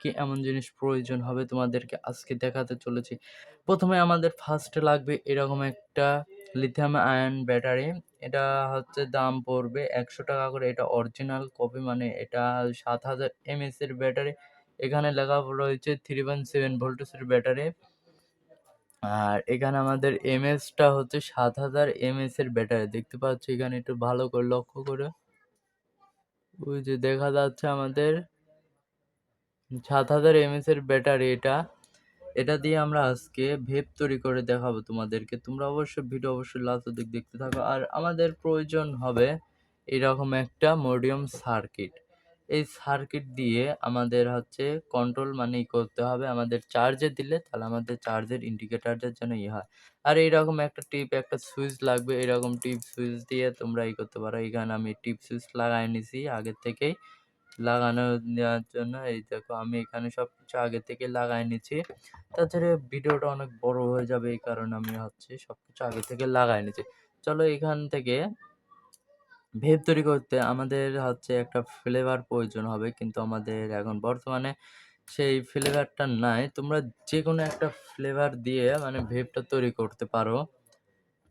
কি এমন জিনিস প্রয়োজন হবে তোমাদেরকে আজকে দেখাতে চলেছি। প্রথমে আমাদের ফার্স্টে লাগবে এরকম একটা লিথিয়াম আয়ন ব্যাটারি এটা হচ্ছে দাম পড়বে একশো টাকা করে, এটা অরিজিনাল কপি মানে এটা সাত হাজার এমএস এর ব্যাটারি এখানে লেখা রয়েছে থ্রি ওয়ান সেভেন ভোল্টেজের ব্যাটারি আর এখানে আমাদের এমএসটা হচ্ছে সাত হাজার এমএস এর ব্যাটারি দেখতে পাচ্ছ এখানে একটু ভালো করে লক্ষ্য করে। ওই যে দেখা যাচ্ছে আমাদের সাত হাজার এমএস এর ব্যাটারি এটা। এটা দিয়ে আমরা আজকে ভেপ তৈরি করে দেখাবো তোমাদেরকে। তোমরা অবশ্যই ভিডিও অবশ্যই লাস্ট দিক দেখতে থাকো। আর আমাদের প্রয়োজন হবে এরকম একটা মডিয়াম সার্কিট এই সার্কিট দিয়ে আমাদের হচ্ছে কন্ট্রোল মানে করতে হবে। আমাদের চার্জে দিলে তাহলে আমাদের চার্জের ইন্ডিকেটারটার জন্য ই হয়। আর এইরকম একটা টিপ একটা সুইচ লাগবে। এরকম টিপ সুইচ দিয়ে তোমরা ই করতে পারো। এখানে আমি টিপ সুইচ লাগাই নিছি। আগের থেকেই লাগানো নেওয়ার জন্য। এই দেখো, আমি এখানে সব কিছু আগে থেকে লাগাই নিচ্ছি। তাছাড়া ভিডিওটা অনেক বড় হয়ে যাবে, এই কারণে আমি হচ্ছে সব কিছু আগে থেকে লাগাই নিচ্ছি। চলো এখান থেকে ভেপ তৈরি করতে আমাদের হচ্ছে একটা ফ্লেভার প্রয়োজন হবে, কিন্তু আমাদের এখন বর্তমানে সেই ফ্লেভারটা নাই। তোমরা যে কোনো একটা ফ্লেভার দিয়ে মানে ভেপটা তৈরি করতে পারো।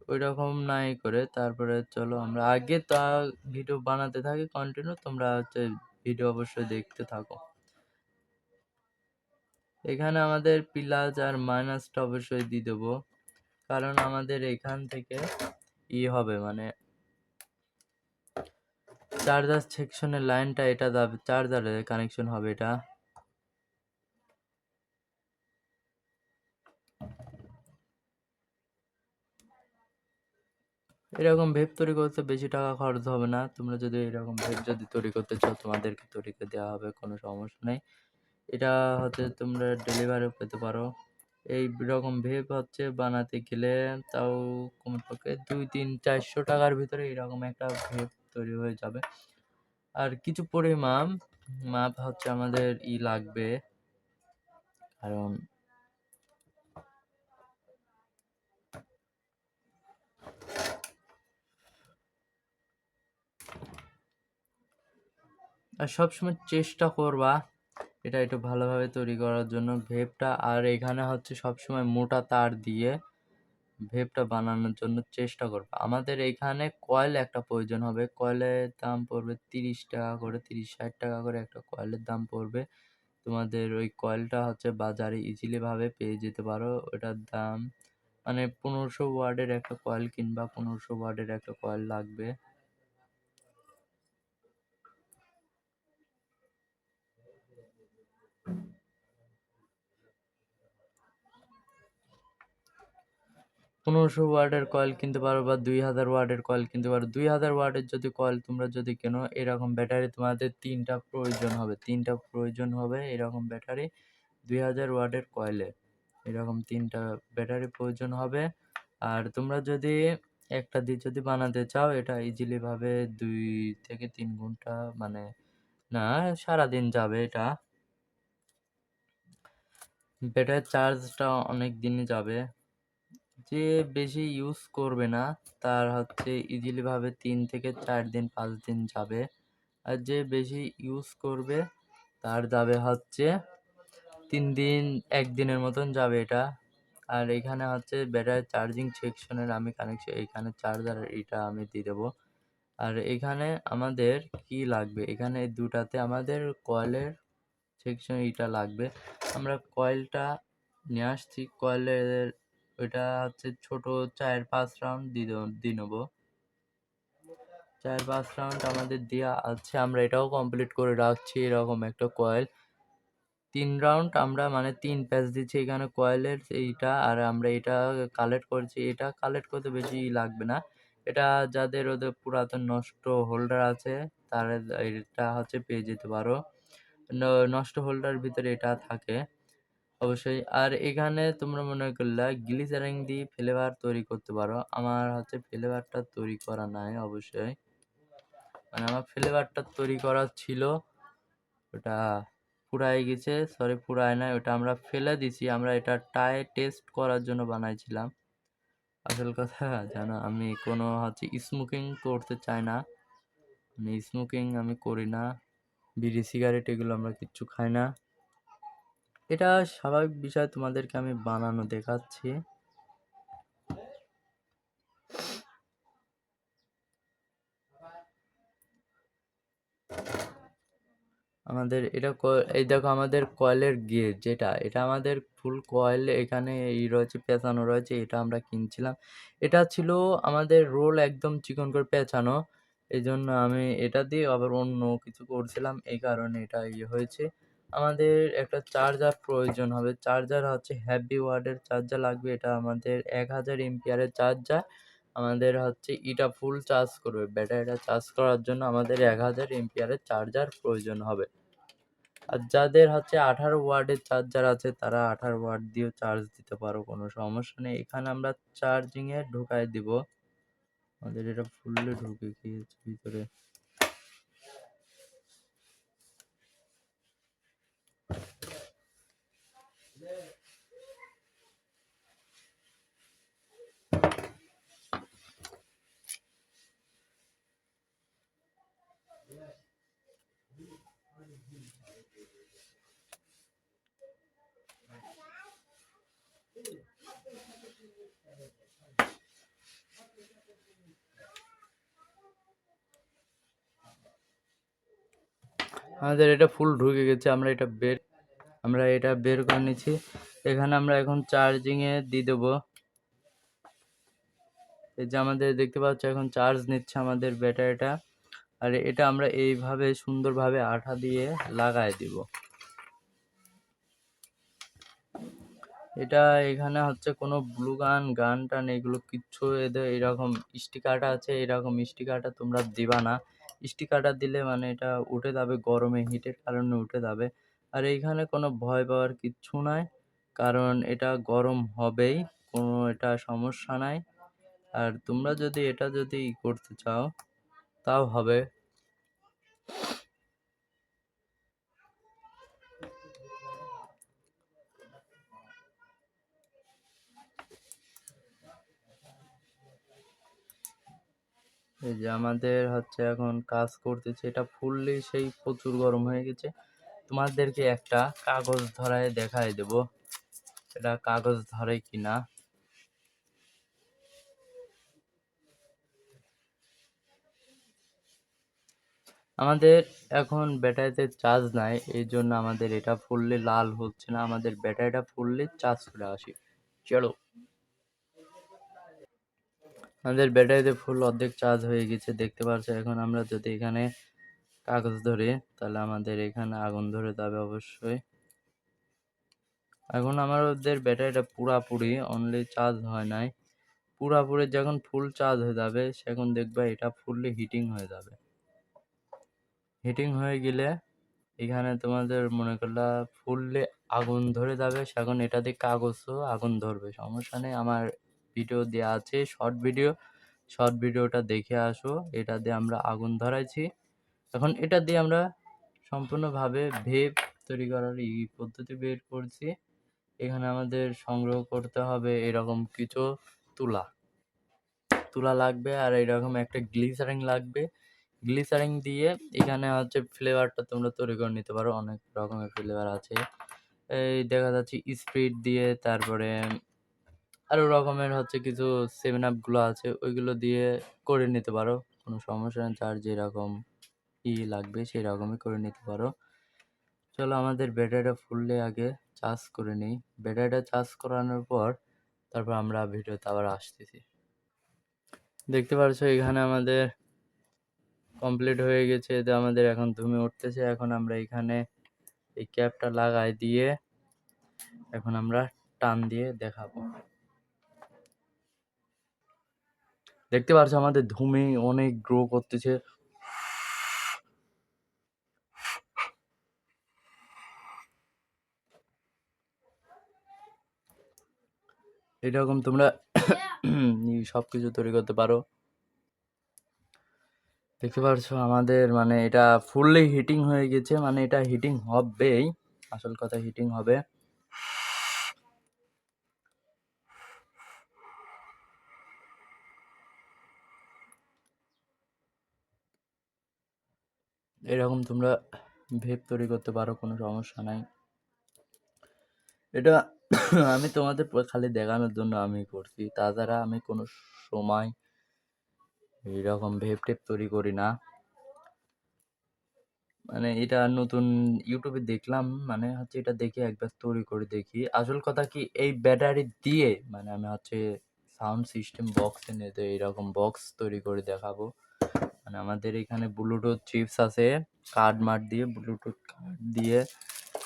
ওই রকম নাই করে। তারপরে চলো আমরা আগে তা ভিডিও বানাতে থাকি কন্টিনিউ তোমরা হচ্ছে ভিডিও অবশ্যই দেখতে থাকো। এখানে আমাদের প্লাস আর মাইনাসটা অবশ্যই দিয়ে দেবো। কারণ আমাদের এখান থেকে ই হবে মানে চার্জার সেকশনের লাইনটা এটা যাবে চার্জারে কানেকশন হবে এটা। এরকম ভেব তৈরি করতে বেশি টাকা খরচ হবে না। তোমরা যদি এরকম ভেব যদি তৈরি করতে চাও, তোমাদেরকে তৈরি করে দেওয়া হবে, কোনো সমস্যা নেই। এটা হচ্ছে তোমরা ডেলিভারি পেতে পারো। এই রকম ভেব হচ্ছে বানাতে গেলে তাও কমপক্ষে দুই, তিন, চারশো টাকার ভিতরে এরকম একটা ভেব তৈরি হয়ে যাবে। আর কিছু পরিমাপ মাপ হচ্ছে আমাদের ই লাগবে। কারণ আর সবসময় চেষ্টা করবা এটা একটু ভালোভাবে তৈরি করার জন্য। ভেপটা আর এখানে হচ্ছে সবসময় মোটা তার দিয়ে ভেপটা বানানোর জন্য চেষ্টা করবে। আমাদের এখানে কয়েল একটা প্রয়োজন হবে। কয়েলের দাম পড়বে তিরিশ টাকা করে, তিরিশ ষাট টাকা করে একটা কয়েলের দাম পড়বে। তোমাদের ওই কয়েলটা হচ্ছে বাজারে ইজিলিভাবে পেয়ে যেতে পারো। ওটার দাম মানে পনেরোশো ওয়ার্ডের একটা কয়েল কিংবা পনেরোশো ওয়ার্ডের একটা কয়েল লাগবে। পনেরোশো ওয়ার্ডের কয়েল কিনতে পারো বা দুই হাজার ওয়ার্ডের কয়েল কিনতে পারো। দুই হাজার ওয়ার্ডের যদি কয়েল তোমরা যদি কেনো, এরকম ব্যাটারি তোমাদের তিনটা প্রয়োজন হবে, তিনটা প্রয়োজন হবে এরকম ব্যাটারি দুই হাজার ওয়ার্ডের কয়েলে। এরকম তিনটা ব্যাটারি প্রয়োজন হবে। আর তোমরা যদি একটা দিয়ে যদি বানাতে চাও, এটা ইজিলিভাবে দুই থেকে তিন ঘণ্টা মানে না, সারাদিন যাবে এটা। ব্যাটারির চার্জটা অনেক দিনই যাবে। যে বেশি ইউজ করবে না, তার হচ্ছে ইজিলিভাবে তিন থেকে চার দিন, পাঁচ দিন যাবে। আর যে বেশি ইউজ করবে, তার যাবে হচ্ছে তিন দিন, এক দিনের মতন যাবে এটা। আর এখানে হচ্ছে ব্যাটারি চার্জিং সেকশনের আমি কানেকশন এখানে চার্জার এটা আমি দিয়ে দেবো। আর এখানে আমাদের কি লাগবে? এখানে দুটাতে আমাদের কয়েলের সেকশন এটা লাগবে। আমরা কয়েলটা নিয়ে আসছি। কয়েলের ওইটা হচ্ছে ছোট চার পাঁচ রাউন্ড দিয়ে নেব। চার পাঁচ রাউন্ড আমাদের দেওয়া আছে, আমরা এটাও কমপ্লিট করে রাখছি এরকম একটা কয়েল তিন রাউন্ড আমরা মানে তিন প্যাচ দিচ্ছি এখানে কয়েলের এইটা আর আমরা এটা কালেক্ট করছি। এটা কালেক্ট করতে বেশি লাগবে না। এটা যাদের ওদের পুরাতন নষ্ট হোল্ডার আছে, তারা এটা হচ্ছে পেয়ে যেতে পারো। নষ্ট হোল্ডার ভিতরে এটা থাকে। অবশ্যই। আর এখানে তোমরা মনে করলে গ্লিসারিং দিয়ে ফ্লেভার তৈরি করতে পারো। আমার হচ্ছে ফ্লেভারটা তৈরি করা নাই অবশ্যই। মানে আমার ফ্লেভারটা তৈরি করা ছিল, ওটা ফুরাই গেছে। সরি, ফুরায় নাই, ওটা আমরা ফেলে দিছি। আমরা এটা টায় টেস্ট করার জন্য বানাইছিলাম। আসল কথা, জানো, আমি কোনো হচ্ছে স্মোকিং করতে চাই না। আমি স্মোকিং আমি করি না। বিড়ি, সিগারেট এগুলো আমরা কিচ্ছু খাই না। এটা স্বাভাবিক বিষয় তোমাদেরকে আমি বানানো দেখাচ্ছি। আমাদের এটা এই দেখো আমাদের কয়েলের গেট যেটা, এটা আমাদের ফুল কয়েল, এখানে এই রয়েছে, পেঁচানো রয়েছে, এটা আমরা কিনছিলাম। এটা ছিল আমাদের রোল একদম চিকন করে পেঁচানো এই জন্য আমি এটা দিয়ে আবার অন্য কিছু করছিলাম, এই কারণে এটা ইয়ে হয়েছে। আমাদের একটা চার্জার প্রয়োজন হবে। চার্জার হচ্ছে হ্যাভি ওয়ার্ডের চার্জার লাগবে। এটা আমাদের এক হাজার এমপিয়ারের চার্জার আমাদের হচ্ছে এটা ফুল চার্জ করবে। ব্যাটারিটা চার্জ করার জন্য আমাদের এক হাজার এমপিয়ারের চার্জার প্রয়োজন হবে। আর যাদের হচ্ছে আঠারো ওয়ার্ডের চার্জার আছে, তারা আঠারো ওয়ার্ড দিয়েও চার্জ দিতে পারো, কোনো সমস্যা নেই। এখানে আমরা চার্জিংয়ে ঢুকাই দিব। আমাদের এটা ফুললে ঢুকে গিয়েছে ভিতরে। আমাদের এটা ফুল ঢুকে গেছে, আমরা এটা বের, আমরা এটা বের করে নিচ্ছি। এখানে আমরা এখন চার্জিংয়ে দিয়ে দেবো। এই যে আমাদের দেখতে পাচ্ছ, এখন চার্জ নিচ্ছে আমাদের ব্যাটারিটা আর এটা আমরা এইভাবে সুন্দরভাবে আঠা দিয়ে লাগাই দিব। এটা এখানে হচ্ছে কোনো ব্লু গান গান টান এগুলো কিচ্ছু এদের এরকম স্টিকারটা আছে, এরকম স্টিকারটা তোমরা দিবা না। স্টিকারটা দিলে মানে এটা উঠে যাবে গরমে, হিটের কারণে উঠে যাবে। আর এইখানে কোনো ভয় পাওয়ার কিচ্ছু নাই, কারণ এটা গরম হবেই, কোনো এটা সমস্যা নাই। আর তোমরা যদি এটা যদি করতে চাও তাও হবে। এই যে আমাদের হচ্ছে এখন কাজ করতেছে, এটা ফুললি সেই প্রচুর গরম হয়ে গেছে। তোমাদেরকে একটা কাগজ ধরায় দেখাই দেব। এটা কাগজ ধরে কিনা? আমাদের এখন ব্যাটারিতে চার্জ নাই এই জন্য আমাদের এটা ফুললে লাল হচ্ছে না, আমাদের ব্যাটারিটা ফুললে চার্জ করে আসি। চলো। আমাদের ব্যাটারিতে ফুল অর্ধেক চার্জ হয়ে গেছে, দেখতে পাচ্ছ এখন আমরা যদি এখানে কাগজ ধরে, তাহলে আমাদের এখানে আগুন ধরে যাবে অবশ্যই। এখন আমাদের ব্যাটারিটা পুরাপুরি অনলি চার্জ হয় নাই। পুরাপুরি যখন ফুল চার্জ হয়ে যাবে, সেখন দেখবে এটা ফুললি হিটিং হয়ে যাবে। হিটিং হয়ে গেলে এখানে তোমাদের মনে করলা ফুললে আগুন ধরে যাবে। সেখন এটা দিয়ে কাগজও আগুন ধরবে। সমস্যা নেই, আমার ভিডিও দেওয়া আছে শর্ট ভিডিও শর্ট ভিডিওটা দেখে আসো, এটা দিয়ে আমরা আগুন ধরাইছি। এখন এটা দিয়ে আমরা সম্পূর্ণভাবে ভেপ তৈরি করার ই পদ্ধতি বের করছি। এখানে আমাদের সংগ্রহ করতে হবে এরকম কিছু তুলা। তুলা লাগবে আর এরকম একটা গ্লিসারিং লাগবে। গ্লিসারিং দিয়ে এখানে হচ্ছে ফ্লেভারটা তোমরা তৈরি করে নিতে পারো। অনেক রকমের ফ্লেভার আছে। এই দেখা যাচ্ছে স্প্রিট দিয়ে তারপরে আরও রকমের হচ্ছে কিছু সেভেন আপগুলো আছে, ওইগুলো দিয়ে করে নিতে পারো। কোনো সমস্যা নেই, যার যেরকম ই লাগবে সেই রকমই করে নিতে পারো। চলো আমাদের ব্যাটারিটা ফুললে আগে চার্জ করে নিই। ব্যাটারিটা চার্জ করানোর পর তারপর আমরা ভিডিওতে আবার আসতেছি। দেখতে পাচ্ছ এখানে আমাদের কমপ্লিট হয়ে গেছে এতে আমাদের এখন ধুমে উঠতেছে। এখন আমরা এখানে এই ক্যাপটা লাগাই দিয়ে এখন আমরা টান দিয়ে দেখাবো। দেখতে পাচ্ছ আমাদের ধুমে অনেক গ্রো করতেছে। এরকম তোমরা সব কিছু তৈরি করতে পারো। দেখতে পাচ্ছ আমাদের মানে এটা ফুললি হিটিং হয়ে গেছে মানে এটা হিটিং হবেই, আসল কথা হিটিং হবে। এরকম তোমরা ভেপ তৈরি করতে পারো, কোনো সমস্যা নাই। এটা আমি তোমাদের খালি দেখানোর জন্য আমি করছি, তাছাড়া আমি কোনো সময় এইরকম ভেব টেপ তৈরি করি না। মানে এটা নতুন ইউটিউবে দেখলাম মানে হচ্ছে এটা দেখে একবার তৈরি করে দেখি। আসল কথা কি, এই ব্যাটারি দিয়ে মানে আমি হচ্ছে সাউন্ড সিস্টেম বক্স এনে তো এইরকম বক্স তৈরি করে দেখাবো। মানে আমাদের এখানে ব্লুটুথ চিপস আছে, কার্ড মার্ড দিয়ে, ব্লুটুথ কার্ড দিয়ে।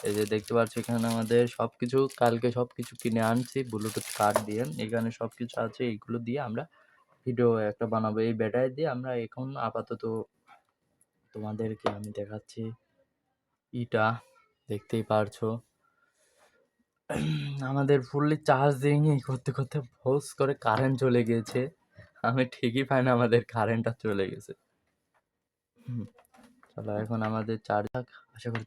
এই যে দেখতে পাচ্ছ এখানে আমাদের সব কিছু কালকে সব কিছু কিনে আনছি, ব্লুটুথ কার্ড দিয়ে। এখানে সব কিছু আছে, এইগুলো দিয়ে আমরা ভিডিও একটা বানাবো। এই ব্যাটারি দিয়ে আমরা এখন আপাতত তোমাদেরকে আমি দেখাচ্ছি। ইটা, দেখতেই পারছ। আমাদের ফুললি চার্জিং করতে করতে ভোস করে কারেন্ট চলে গেছে আমি ঠিকই পাই না আমাদের কারেন্টটা চলে গেছে। চলো এখন আমাদের চার্জ আশা করি